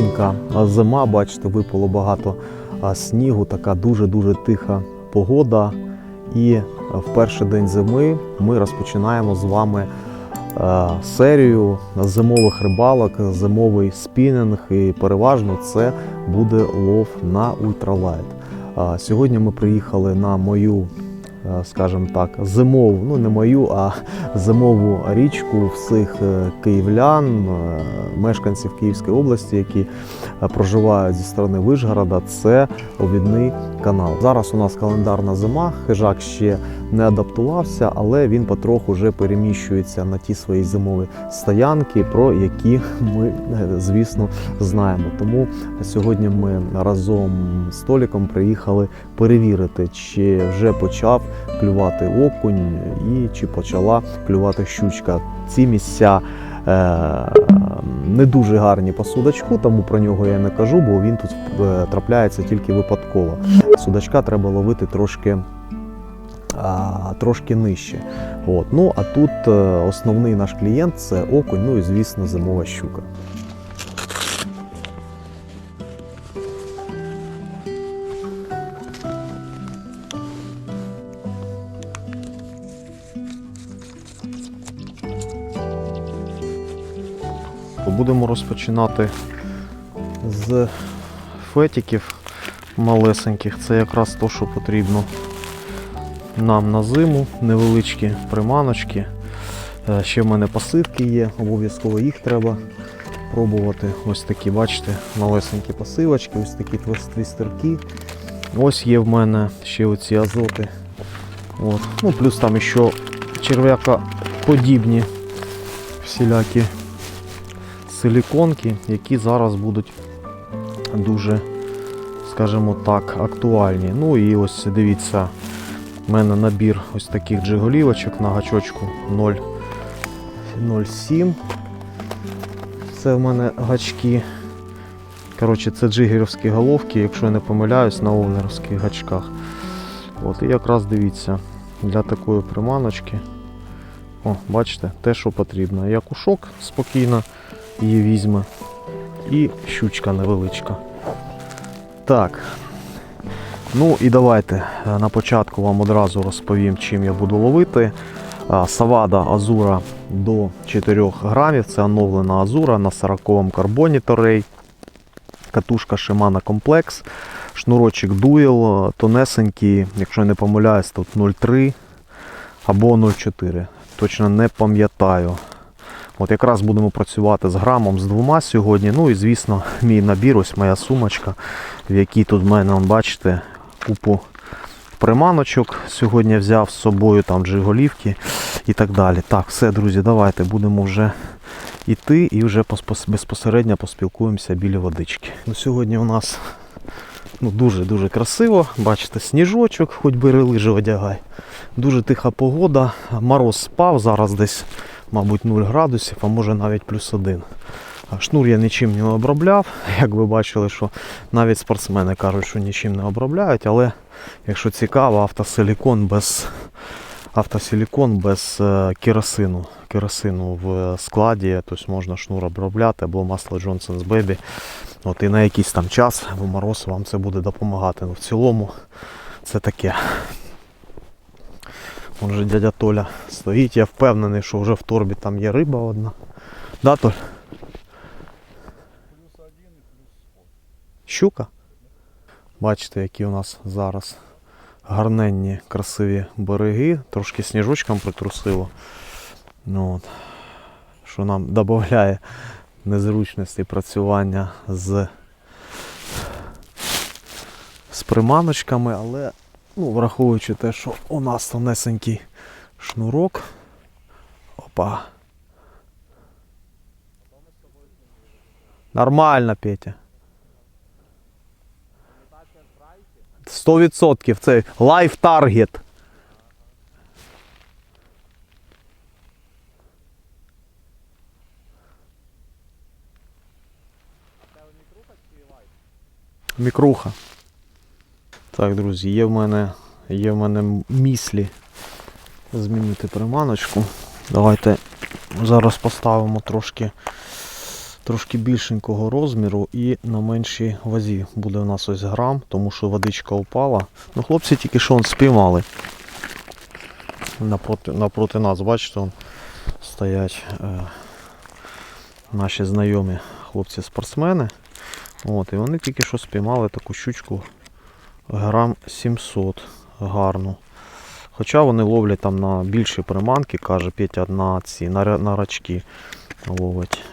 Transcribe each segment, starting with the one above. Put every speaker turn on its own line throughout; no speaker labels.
е, зима, бачите, випало багато снігу, така дуже-дуже тиха погода. І е, в перший день зими ми розпочинаємо з вами е, серію зимових рибалок, зимовий спінінг, і переважно це буде лов на ультралайт. Сьогодні ми приїхали на мою, скажімо так, зимову, ну не мою, а зимову річку всіх е, київлян, е, мешканців Київської області, які е, проживають зі сторони Вишгорода. Це обідний канал. Зараз у нас календарна зима. Хижак ще не адаптувався, але він потроху вже переміщується на ті свої зимові стоянки, про які ми, е, звісно, знаємо. Тому сьогодні ми разом з Толіком приїхали перевірити, чи вже почав клювати окунь і чи почала клювати щучка. Ці місця е, не дуже гарні по судачку, тому про нього я не кажу, бо він тут е, трапляється тільки випадково. Судачка треба ловити трошки. А, трошки нижче. От. Ну а тут е, основний наш клієнт це окунь, ну і звісно, зимова щука. Будемо розпочинати з фетиків малесеньких. Це якраз то, що потрібно нам на зиму. Невеличкі приманочки. Е, Ще в мене пасивки є, обов'язково їх треба пробувати. Ось такі, бачите, малесенькі пасивочки, ось такі твістерки. Ось є в мене ще оці азоти. От. Ну, плюс там ще черв'яка подібні всілякі силіконки, які зараз будуть дуже, скажімо так, актуальні. Ну і ось дивіться, в мене набір ось таких джиголівочок на гачочку 0,07. Це в мене гачки. Коротше, це джигерівські головки, якщо я не помиляюсь, на овнеровських гачках. От, і якраз дивіться, для такої приманочки. О, бачите, те, що потрібно. Я кушок спокійно її візьме. І щучка невеличка. Так. Ну і давайте е, на початку вам одразу розповім, чим я буду ловити. Савада Азура до 4 грамів. Це оновлена Азура на 40 карбоні Торей. Катушка Shimano Complex. Шнурочок Dual, тонесенький, якщо не помиляюсь, тут 0,3 або 0,4. Точно не пам'ятаю. От якраз будемо працювати з грамом з двома сьогодні. Ну і звісно, мій набір, ось моя сумочка, в якій тут в мене, бачите, купу приманочок. Сьогодні взяв з собою там джиголівки і так далі. Так, все, друзі, давайте будемо вже йти і вже безпосередньо поспілкуємося біля водички. Ну, сьогодні у нас ну, дуже-дуже красиво. Бачите, сніжочок, хоч бери лижи одягай. Дуже тиха погода. Мороз спав, зараз десь, мабуть, 0 градусів, а може навіть плюс 1. Шнур я нічим не обробляв. Як ви бачили, що навіть спортсмени кажуть, що нічим не обробляють, але якщо цікаво, автосилікон без автосилікон без е, керосину. Керосину в складі, тобто можна шнур обробляти або масло Johnson's Baby. От, і на якийсь там час в мороз вам це буде допомагати. Ну, в цілому це таке. Вон же дядя Толя стоїть, я впевнений, що вже в торбі там є риба одна. Да, Толь? Щука? Бачите, які у нас зараз гарненні, красиві береги, трошки сніжочком притрусило. Ну, от. Що нам додає незручності працювання з, з приманочками, але ну, враховуючи те, що у нас тонесенький шнурок. Опа. Нормально, Петя. 100% це лайф таргет. Мікруха. Так, друзі, є в мене, є в мене міслі змінити приманочку. Давайте зараз поставимо трошки трошки більшенького розміру і на меншій вазі буде у нас ось грам, тому що водичка упала. Ну, хлопці тільки що спіймали. Напроти, напроти нас, бачите, он стоять е, наші знайомі хлопці-спортсмени. От, і вони тільки що спіймали таку щучку грам 700 гарну. Хоча вони ловлять там на більші приманки, каже Петя на ці на, на рачки ловить.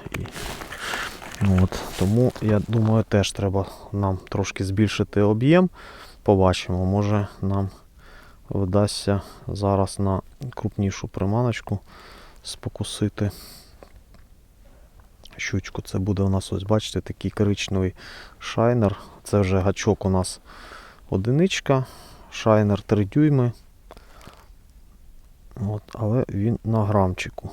От, тому я думаю, теж треба нам трошки збільшити об'єм. Побачимо, може нам вдасться зараз на крупнішу приманочку спокусити щучку. Це буде у нас, ось бачите, такий коричневий шайнер. Це вже гачок у нас одиничка, шайнер 3 дюйми. От, але він на грамчику.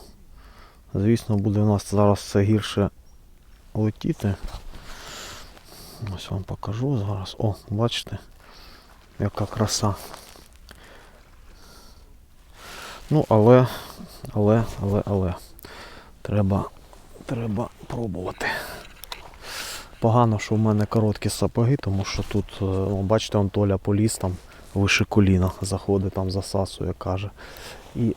Звісно, буде у нас зараз все гірше летіти. Ось вам покажу зараз. О, бачите, яка краса. Ну, але, але, але, але. Треба, треба пробувати. Погано, що в мене короткі сапоги, тому що тут, е, о, бачите, он Толя поліз там вище коліна, заходить там засасує, каже. І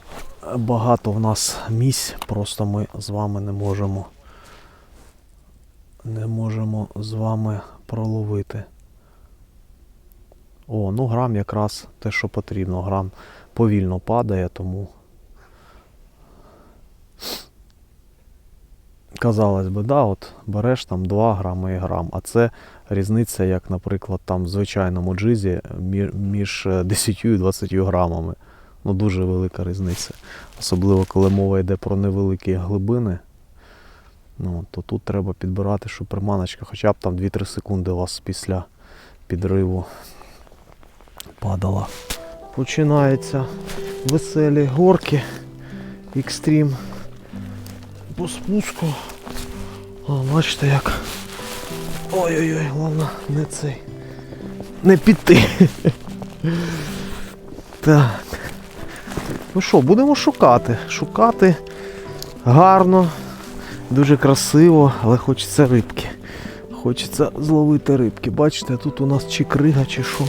багато в нас місць, просто ми з вами не можемо не можемо з вами проловити. О, ну грам якраз те, що потрібно. Грам повільно падає, тому. Казалось би, да, от береш там 2 грами і грам, а це різниця, як, наприклад, там в звичайному джизі між е, 10 і 20 грамами. Ну, дуже велика різниця. Особливо, коли мова йде про невеликі глибини. Ну, то тут треба підбирати, щоб приманочка хоча б там 2-3 секунди у вас після підриву падала. Починаються веселі горки. Екстрім по спуску. О, бачите як. Ой-ой-ой, головне не цей. Не піти. Так. Ну що, будемо шукати. Шукати гарно, дуже красиво, але хочеться рибки. Хочеться зловити рибки. Бачите, тут у нас чи крига, чи що.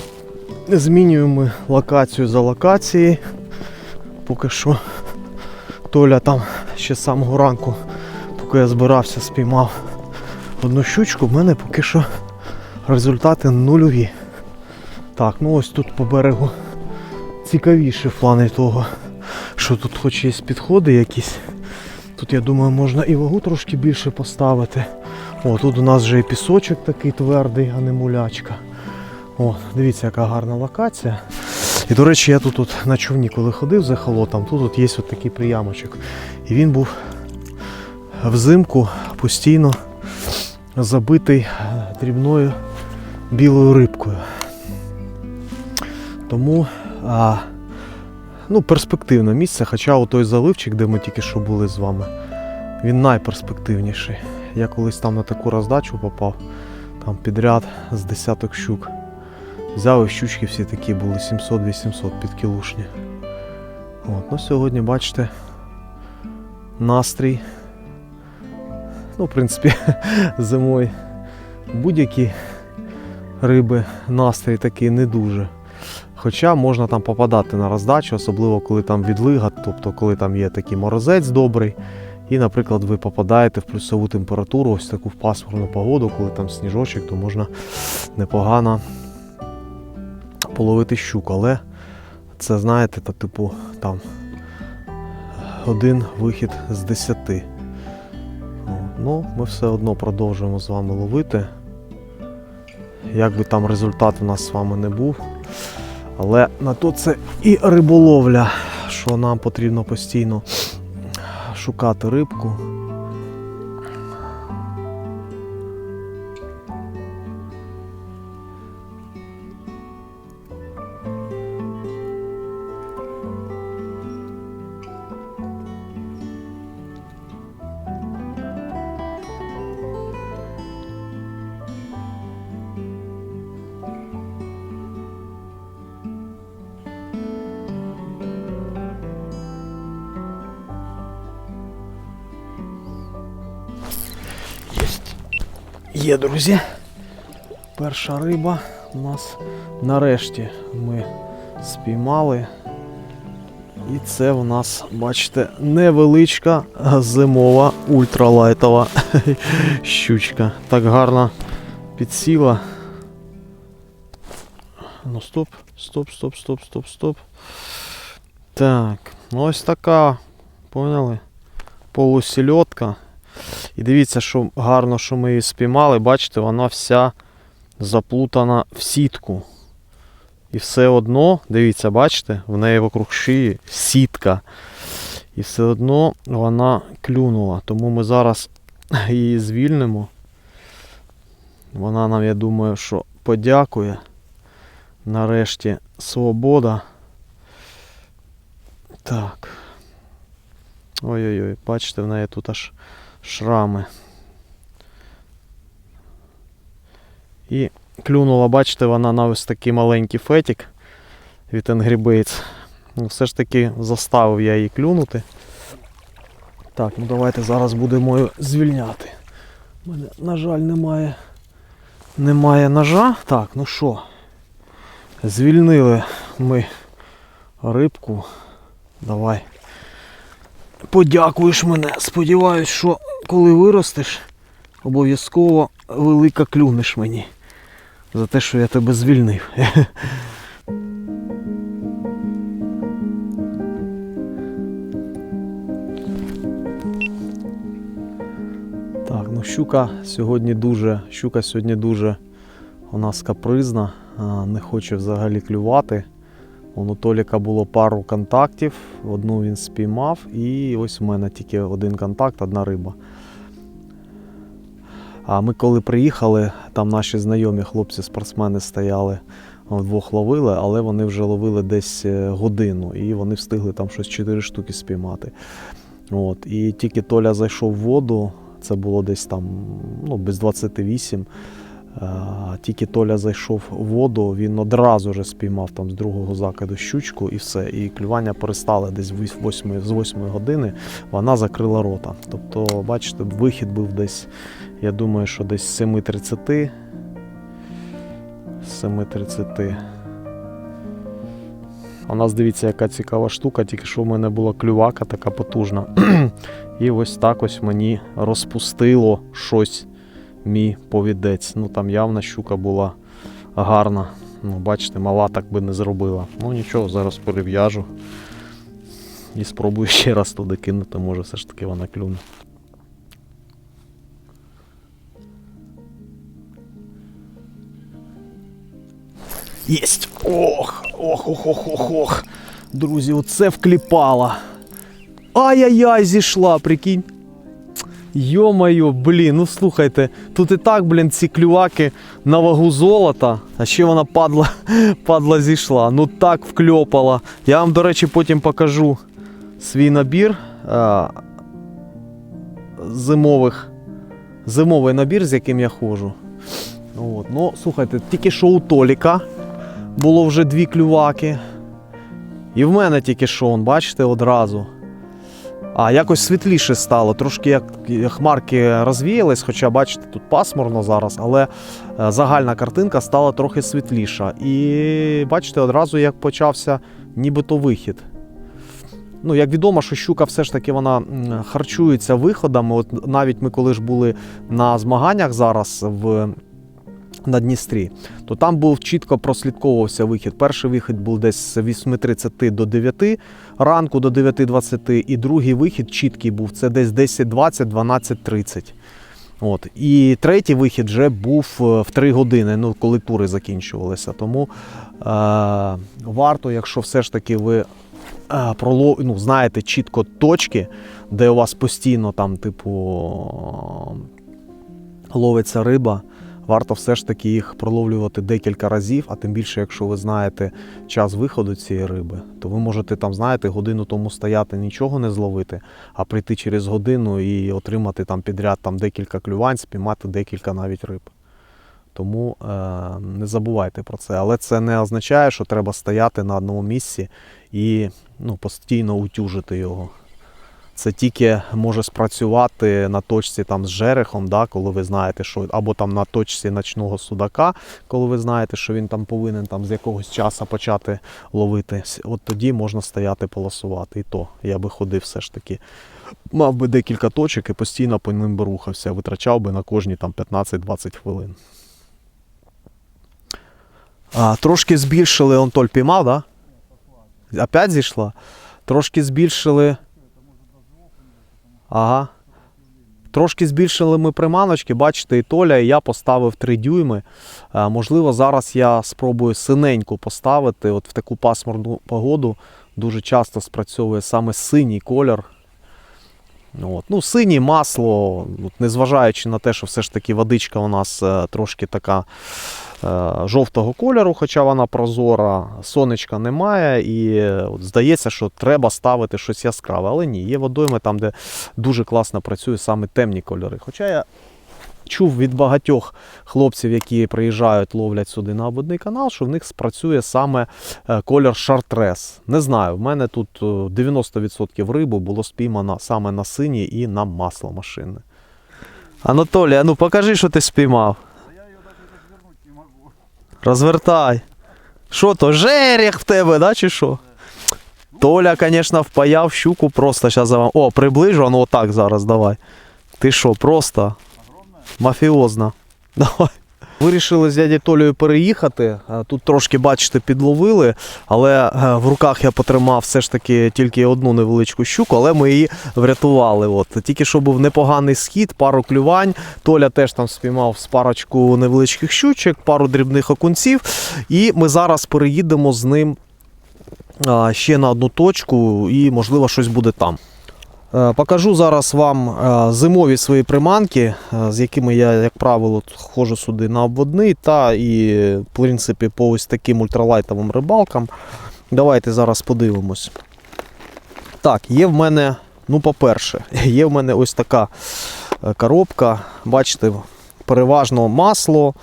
Змінюємо локацію за локацією. Поки що Толя там ще з самого ранку, поки я збирався, спіймав одну щучку, в мене поки що результати нульові. Так, ну ось тут по берегу цікавіше в плані того, що тут хоч є підходи якісь. Тут я думаю можна і вагу трошки більше поставити. О, тут у нас вже і пісочок такий твердий, а не мулячка. О, дивіться, яка гарна локація. І до речі, я тут от на човні, коли ходив за холотом, тут от є от такий приямочок. І він був взимку постійно забитий е, дрібною білою рибкою. Тому а, ну, перспективне місце, хоча той заливчик, де ми тільки що були з вами, він найперспективніший. Я колись там на таку роздачу попав, там підряд з десяток щук. Взяв і щучки всі такі були 700-800 підкілушні. От, ну сьогодні, бачите, настрій. Ну, в принципі, зимою будь-які риби настрій такий не дуже. Хоча можна там попадати на роздачу, особливо коли там відлига, тобто коли там є такий морозець добрий. І, наприклад, ви попадаєте в плюсову температуру, ось таку в пасмурну погоду, коли там сніжочок, то можна непогано половити щуку. Але це, знаєте, то, типу там один вихід з десяти. Ну, ми все одно продовжуємо з вами ловити. Як би там результат у нас з вами не був. Але на то це і риболовля, що нам потрібно постійно шукати рибку. Є, друзі. Перша риба у нас нарешті ми спіймали. І це в нас, бачите, невеличка зимова ультралайтова щучка. Так гарно підсіла. Ну стоп, стоп, стоп, стоп, стоп, стоп. Так, ну ось така, поняли? Полусільотка. І дивіться, що гарно, що ми її спіймали. Бачите, вона вся заплутана в сітку. І все одно, дивіться, бачите, в неї вокруг шиї сітка. І все одно вона клюнула. Тому ми зараз її звільнимо. Вона нам, я думаю, що подякує. Нарешті свобода. Так. Ой-ой-ой, бачите, в неї тут аж шрами. І клюнула, бачите, вона на ось такий маленький фетик від Angry. Ну, все ж таки заставив я її клюнути. Так, ну давайте зараз будемо її звільняти. У мене, на жаль, немає, немає ножа. Так, ну що, звільнили ми рибку. Давай. Подякуєш мене. Сподіваюсь, що коли виростеш, обов'язково велика клюнеш мені за те, що я тебе звільнив. Так, ну щука сьогодні дуже, щука сьогодні дуже у нас капризна, не хоче взагалі клювати. У Толіка було пару контактів, одну він спіймав, і ось у мене тільки один контакт, одна риба. А ми коли приїхали, там наші знайомі хлопці-спортсмени стояли, вдвох ловили, але вони вже ловили десь е, годину і вони встигли там щось 4 штуки спіймати. От. І тільки Толя зайшов в воду, це було десь там ну, без 28. Тільки Толя зайшов в воду, він одразу вже спіймав там з другого закиду щучку і все. І клювання перестало десь з 8, з 8 години, вона закрила рота. Тобто, бачите, вихід був десь, я думаю, що десь з 7.30. 7.30. У нас дивіться, яка цікава штука, тільки що в мене була клювака така потужна. І ось так ось мені розпустило щось мій повідець. Ну там явно щука була гарна. Ну, бачите, мала так би не зробила. Ну нічого, зараз перев'яжу. І спробую ще раз туди кинути, може все ж таки вона клюне. Єсть! Ох! Ох, ох, ох, ох, ох. Друзі, оце вкліпала. Ай-яй-яй, зійшла, прикинь. Йо-моє, блін, ну слухайте, тут і так, блін, ці клюваки на вагу золота, а ще вона падла, падла зійшла. Ну так вкльопала. Я вам, до речі, потім покажу свій набір а, зимових, зимовий набір, з яким я ходжу. От. Ну, слухайте, тільки що у Толіка було вже дві клюваки. І в мене тільки що, бачите, одразу. А якось світліше стало. Трошки як хмарки розвіялись, хоча бачите, тут пасмурно зараз, але е, загальна картинка стала трохи світліша. І бачите, одразу як почався нібито вихід. Ну, як відомо, що щука все ж таки вона харчується виходами. От навіть ми коли ж були на змаганнях зараз в на Дністрі, то там був чітко прослідковувався вихід. Перший вихід був десь з 8.30 до 9 ранку до 9.20, і другий вихід чіткий був це десь 10.20, 12.30. От. І третій вихід вже був е, в 3 години, ну, коли тури закінчувалися. Тому е- варто, якщо все ж таки ви е- пролов... ну, знаєте чітко точки, де у вас постійно там, типу, ловиться риба. Варто все ж таки їх проловлювати декілька разів, а тим більше, якщо ви знаєте час виходу цієї риби, то ви можете там, знаєте, годину тому стояти, нічого не зловити, а прийти через годину і отримати там підряд там декілька клювань, спіймати декілька навіть риб. Тому е, не забувайте про це. Але це не означає, що треба стояти на одному місці і ну, постійно утюжити його. Це тільки може спрацювати на точці там з жерехом, да, коли ви знаєте, що або там на точці ночного судака, коли ви знаєте, що він там повинен там з якогось часу почати ловити. От тоді можна стояти полосувати. І то я би ходив все ж таки. Мав би декілька точок і постійно по ним би рухався, витрачав би на кожні там 15-20 хвилин. А, трошки збільшили, он толь піймав, да? Опять зійшла? Трошки збільшили. Ага. Трошки збільшили ми приманочки, бачите, і Толя, і я поставив 3 дюйми. Е, можливо, зараз я спробую синеньку поставити. От в таку пасмурну погоду дуже часто спрацьовує саме синій колір. От. Ну, синій масло, незважаючи на те, що все ж таки водичка у нас е, трошки така жовтого кольору, хоча вона прозора, сонечка немає, і е, от, здається, що треба ставити щось яскраве. Але ні, є водойми там, де дуже класно працює саме темні кольори. Хоча я чув від багатьох хлопців, які приїжджають, ловлять сюди на ободний канал, що в них спрацює саме е, колір шартрес. Не знаю, в мене тут е, 90% рибу було спіймано саме на синій і на масло машини. Анатолій, ну покажи, що ти спіймав. Розвертай. Що то, жерех в тебе, да, чи що? Толя, звісно, впаяв щуку просто зараз за вам. О, приближу, ну отак зараз, давай. Ти що, просто мафіозна. Давай. Вирішили з дяді Толею переїхати. Е, Тут трошки, бачите, підловили, але е, в руках я потримав все ж таки тільки одну невеличку щуку, але ми її врятували. От. Тільки що був непоганий схід, пару клювань. Толя теж там спіймав з парочку невеличких щучок, пару дрібних окунців. І ми зараз переїдемо з ним ще на одну точку, і можливо щось буде там. Е, Покажу зараз вам е, зимові свої приманки, е, з якими я, як правило, ходжу сюди на обводний, та і, в принципі, по ось таким ультралайтовим рибалкам. Давайте зараз подивимось. Так, є в мене, ну, по-перше, є в мене ось така коробка. Бачите, переважно масло.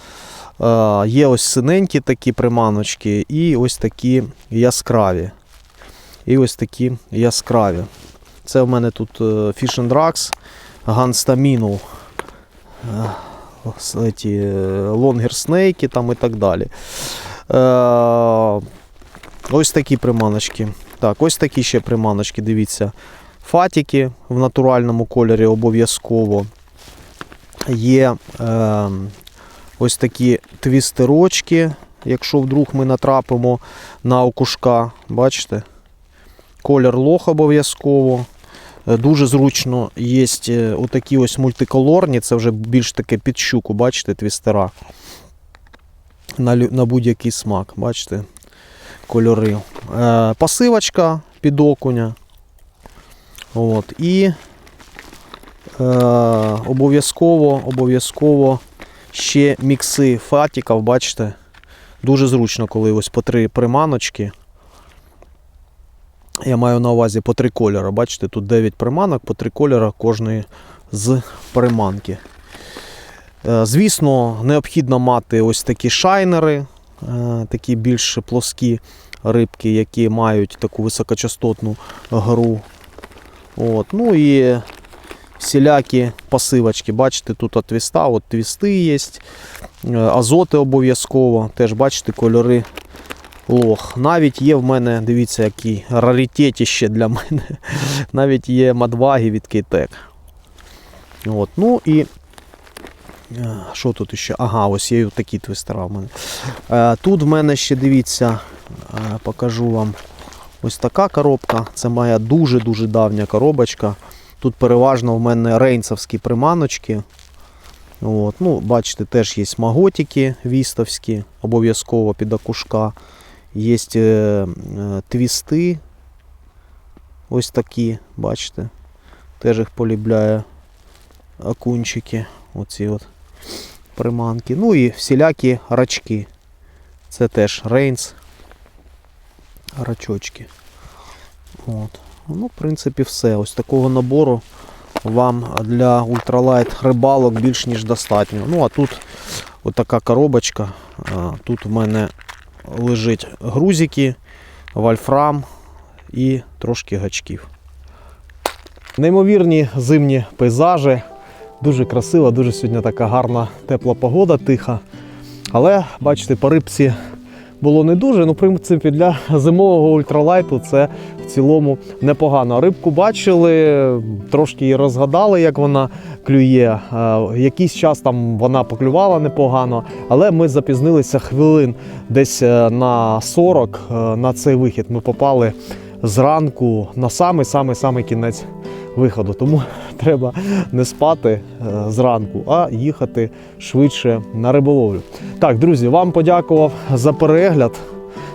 Є ось синенькі такі приманочки, і ось такі яскраві. І ось такі яскраві. Це в мене тут е, Fish and Drugs, Ганстаміну, лонгер снейки там і так далі. Е, Ось такі приманочки. Так, ось такі ще приманочки, дивіться. Фатіки в натуральному кольорі обов'язково. Є е, ось такі твістерочки, якщо вдруг ми натрапимо на окушка. Бачите? Колір лох обов'язково. Е, Дуже зручно є отакі ось мультиколорні, це вже більш таке під щуку, бачите, твістера. На, на будь-який смак, бачите, кольори. Е, пасивочка під окуня. От. І е, обов'язково, обов'язково ще мікси фатіків, бачите. Дуже зручно, коли ось по три приманочки. Я маю на увазі по три кольори. Бачите, тут 9 приманок, по три кольори кожної з приманки. Е, Звісно, необхідно мати ось такі шайнери, е, такі більш плоскі рибки, які мають таку високочастотну гру. От. Ну і всілякі пасивочки. Бачите, тут от твіста, от твісти є, е, азоти обов'язково. Теж бачите, кольори лох. Навіть є в мене, дивіться, який раритетіще для мене. Навіть є мадваги від Кейтек. От, ну і е, що тут ще? Ага, ось є такі твістера в мене. Е, Тут в мене ще дивіться, е, покажу вам ось така коробка. Це моя дуже-дуже давня коробочка. Тут переважно в мене рейнцевські приманочки. От, ну, Бачите, теж є маготики вістовські, обов'язково під окушка. Є е, е, твісти. Ось такі, бачите. Теж їх полюбляє окунчики. Оці от приманки. Ну і всілякі рачки. Це теж рейнс. Рачочки. От. Ну, в принципі, все. Ось такого набору вам для ультралайт рибалок більш ніж достатньо. Ну, а тут отака коробочка. Тут в мене лежить грузики, вольфрам і трошки гачків. Неймовірні зимні пейзажі. Дуже красиво, дуже сьогодні така гарна тепла погода, тиха. Але бачите, по рибці було не дуже. Ну, в принципі, для зимового ультралайту це в цілому непогано. Рибку бачили, трошки її розгадали, як вона клює. Е, Якийсь час там вона поклювала непогано, але ми запізнилися хвилин десь е, на 40 е, на цей вихід. Ми попали зранку на самий самий самий кінець виходу. Тому треба не спати е, зранку, а їхати швидше на риболовлю. Так, друзі, вам подякував за перегляд.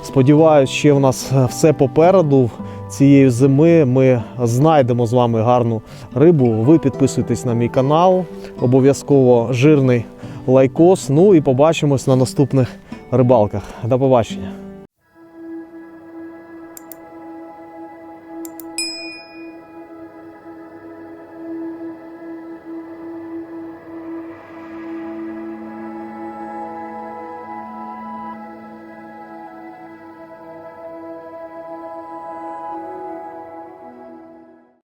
Сподіваюсь, ще в нас е, все попереду. Цієї зими ми знайдемо з вами гарну рибу. Ви підписуйтесь на мій канал, обов'язково жирний лайкос. Ну і побачимось на наступних рибалках. До побачення.